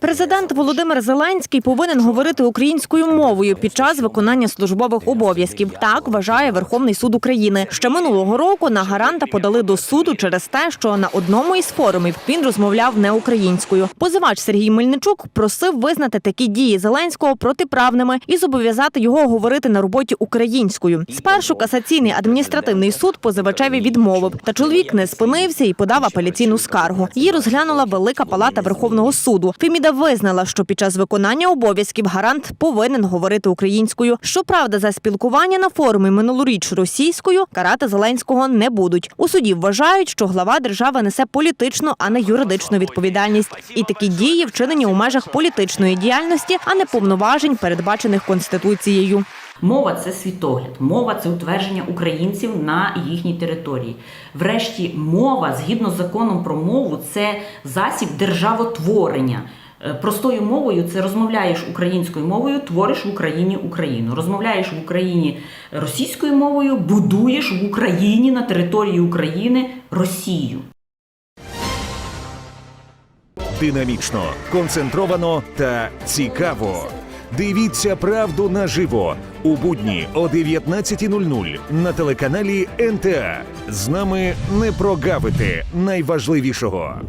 Президент Володимир Зеленський повинен говорити українською мовою під час виконання службових обов'язків. Так вважає Верховний суд України. Ще минулого року на гаранта подали до суду через те, що на одному із форумів він розмовляв не українською. Позивач Сергій Мельничук просив визнати такі дії Зеленського протиправними і зобов'язати його говорити на роботі українською. Спершу касаційний адміністративний суд позивачеві відмовив, та чоловік не спинився і подав апеляційну скаргу. Її розглянула Велика Палата Верховного суду. Феміда визнала, що під час виконання обов'язків гарант повинен говорити українською. Щоправда, за спілкування на форумі минулоріч російською карати Зеленського не будуть. У суді вважають, що глава держави несе політичну, а не юридичну відповідальність. І такі дії вчинені у межах політичної діяльності, а не повноважень, передбачених конституцією. Мова це світогляд, мова це утвердження українців на їхній території. Врешті, мова, згідно з законом про мову, це засіб державотворення. Е, Простою мовою це розмовляєш українською мовою, твориш в Україні Україну. Розмовляєш в Україні російською мовою, будуєш в Україні на території України Росію. Динамічно, концентровано та цікаво. Дивіться правду наживо у будні о 19.00 на телеканалі НТА. З нами не прогавити найважливішого.